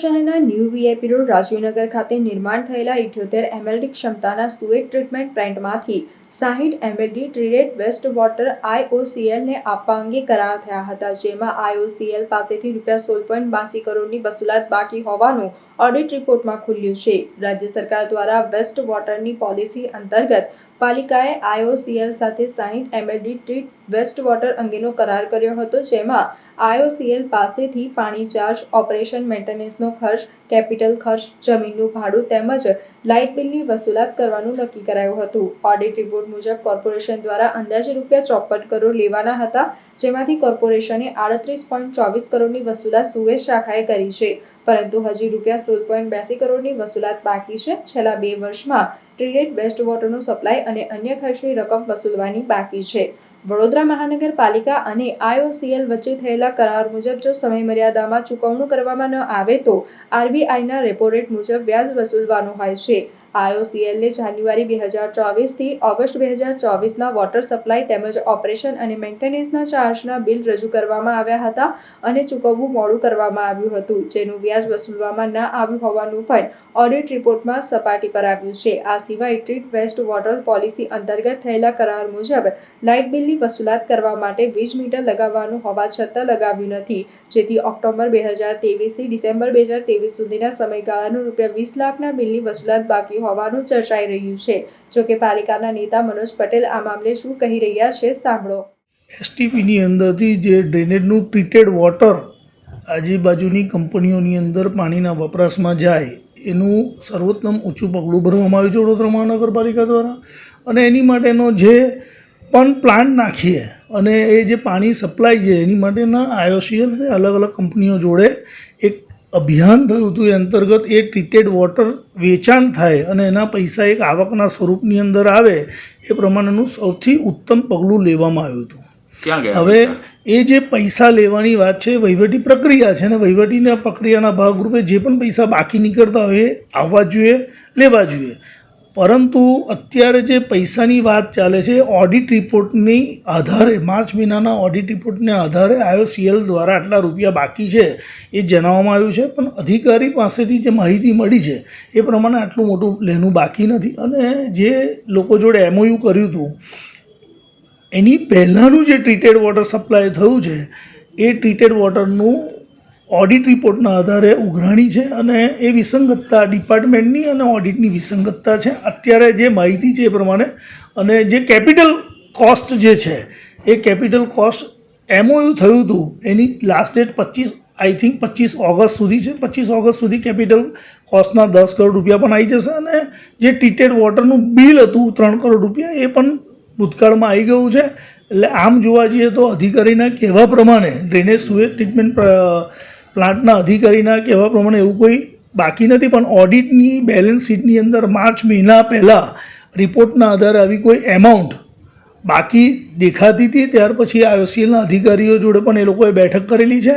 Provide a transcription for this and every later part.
શહેરના new VIP road Rajivnagar ખાતે નિર્માણ થયેલા ઇઠ્યોતેર એમએલડી ક્ષમતાના સુએટ ટ્રીટમેન્ટ પ્લાન્ટમાંથી સાહીઠ એમએલડી ટ્રીટેડ વેસ્ટ વોટર આઈઓસીએલને આપવા અંગે કરાર થયા હતા, જેમાં આઈઓસીએલ પાસેથી રૂપિયા સોળ પોઈન્ટ બાસી કરોડની વસૂલાત બાકી હોવાનું ઓડિટ રિપોર્ટમાં ખુલ્યું છે. રાજ્ય સરકાર દ્વારા વેસ્ટ વોટરની પોલિસી અંતર્ગત પાલિકાએ આઈઓસીએલ સાથે સાહીઠ એમએલડી ટ્રીટ વેસ્ટ વોટર અંગેનો કરાર કર્યો હતો, જેમાં આઈઓસીએલ પાસેથી પાણી ચાર્જ, ઓપરેશન મેન્ટેનન્સનો ખર્ચ, કેપિટલ ખર્ચ, જમીનનું ભાડું તેમજ લાઇટ બિલની વસૂલાત કરવાનું નક્કી કરાયું હતું. ઓડિટ રિપોર્ટ મુજબ કોર્પોરેશન દ્વારા અંદાજે રૂપિયા ચોપન કરોડ લેવાના હતા, જેમાંથી કોર્પોરેશને આડત્રીસ પોઈન્ટ ચોવીસ કરોડની વસૂલાત સુએજ શાખાએ કરી છે. પરંતુ હજી રૂપિયા સોળ પોઈન્ટ બ્યાસી કરોડની વસૂલાત બાકી છે. છેલ્લા બે વર્ષમાં ટ્રીટેડ વેસ્ટ વોટરનો સપ્લાય અને અન્ય ખર્ચની રકમ વસૂલવાની બાકી છે. વડોદરા મહાનગરપાલિકા અને આઈઓસીએલ વચ્ચે થયેલા કરાર મુજબ જો સમયમર્યાદામાં ચૂકવણું કરવામાં ન આવે તો આરબીઆઈના રેપો રેટ મુજબ વ્યાજ વસૂલવાનું હોય છે. આઈઓસીએલને જાન્યુઆરી બે હજાર ચોવીસથી ઓગસ્ટ બે હજાર ચોવીસના વોટર સપ્લાય તેમજ ઓપરેશન અને મેન્ટેનન્સના ચાર્જના બિલ રજૂ કરવામાં આવ્યા હતા અને ચૂકવવું મોડું કરવામાં આવ્યું હતું. જેનું વ્યાજ વસૂલવામાં ન આવ્યું હોવાનું પણ ઓડિટ રિપોર્ટમાં સપાટી પર આવ્યું છે. આ સિવાય ટ્રીટ વેસ્ટ વોટર પોલિસી અંતર્ગત થયેલા કરાર મુજબ લાઇટ બિલની વસૂલાત કરવા માટે વીજ મીટર લગાવવાનું હોવા છતાં લગાવ્યું નથી. જેથી ઓક્ટોબર બે હજાર તેવીસથી ડિસેમ્બર બે હજાર તેવીસ સુધીના સમયગાળાનું રૂપિયા વીસ લાખના બિલની વસૂલાત બાકી હોવાનું ચર્ચાઈ રહ્યું છે. જોકે પાલિકાના નેતા મનોજ પટેલ આ મામલે શું કહી રહ્યા છે સાંભળો. એસટીપીની અંદરથી જે ડ્રેનેજનું ટ્રીટેડ વોટર આજુબાજુની કંપનીઓની અંદર પાણીના વપરાશમાં જાય, એનું સર્વોત્તમ ઊંચું પગલું ભરવામાં આવ્યું છે વડોદરા મહાનગરપાલિકા દ્વારા. અને એની માટેનો જે પણ પ્લાન્ટ નાખીએ અને એ જે પાણી સપ્લાય છે, એની માટેના આયોસીએલ અલગ અલગ કંપનીઓ જોડે અભિયાન થયું હતું એ અંતર્ગત એ ટ્રીટેડ વોટર વેચાણ થાય અને એના પૈસા એક આવકના સ્વરૂપની અંદર આવે એ પ્રમાણેનું સૌથી ઉત્તમ પગલું લેવામાં આવ્યું હતું. હવે એ જે પૈસા લેવાની વાત છે વહીવટી પ્રક્રિયા છે અને વહીવટીના પ્રક્રિયાના ભાગરૂપે જે પણ પૈસા બાકી નીકળતા હોય એ આવવા જોઈએ લેવા જોઈએ. પરંતુ અત્યારે જે પૈસાની વાત ચાલે છે ઓડિટ રિપોર્ટની આધારે, માર્ચ મહિનાના ઓડિટ રિપોર્ટને આધારે આઈઓસીએલ દ્વારા આટલા રૂપિયા બાકી છે, એ જણાવવામાં આવ્યું છે. પણ અધિકારી પાસેથી જે માહિતી મળી છે, એ પ્રમાણે આટલું મોટું લેનું બાકી નથી. અને જે લોકો જોડે એમઓયુ કર્યું હતું, એની પહેલાંનું જે ટ્રીટેડ વોટર સપ્લાય થયું છે, એ ટ્રીટેડ વોટરનું ઓડિટ રિપોર્ટના આધારે ઉઘરાણી છે અને એ વિસંગતતા ડિપાર્ટમેન્ટની અને ઓડિટની વિસંગતતા છે. અત્યારે જે માહિતી છે એ પ્રમાણે અને જે કેપિટલ કોસ્ટ જે છે, એ કેપિટલ કોસ્ટ એમઓયુ થયું હતું, એની લાસ્ટ ડેટ પચીસ આઈ થિંક પચીસ ઓગસ્ટ સુધી છે. પચીસ ઓગસ્ટ સુધી કેપિટલ કોસ્ટના દસ કરોડ રૂપિયા પણ આવી જશે અને જે ટ્રીટેડ વોટરનું બિલ હતું, ત્રણ કરોડ રૂપિયા, એ પણ ભૂતકાળમાં આવી ગયું છે. એટલે આમ જોવા જઈએ તો અધિકારીના કહેવા પ્રમાણે ડ્રેનેજ સુએજ ટ્રીટમેન્ટ પ્લાન્ટના અધિકારીના કહેવા પ્રમાણે એવું કોઈ બાકી નથી, પણ ઓડિટની બેલેન્સ શીટની અંદર માર્ચ મહિના પહેલાં રિપોર્ટના આધારે આવી કોઈ એમાઉન્ટ બાકી દેખાતી હતી. ત્યાર પછી આઈઓસીએલના અધિકારીઓ જોડે પણ એ લોકોએ બેઠક કરેલી છે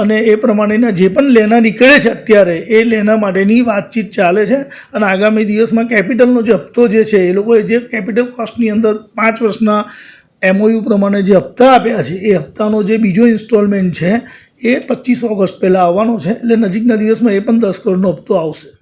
અને એ પ્રમાણેના જે પણ લેના નીકળે છે અત્યારે, એ લેના માટેની વાતચીત ચાલે છે. અને આગામી દિવસમાં કેપિટલનો જે હપ્તો જે છે, એ લોકોએ જે કેપિટલ કોસ્ટની અંદર પાંચ વર્ષના એમઓયુ પ્રમાણે જે હપ્તા આપ્યા છે, એ હપ્તાનો જે બીજો ઇન્સ્ટોલમેન્ટ છે, એ પચીસ ઓગસ્ટ પહેલાં આવવાનો છે, એટલે નજીકના દિવસમાં એ પણ દસ કરોડનો હપ્તો આવશે.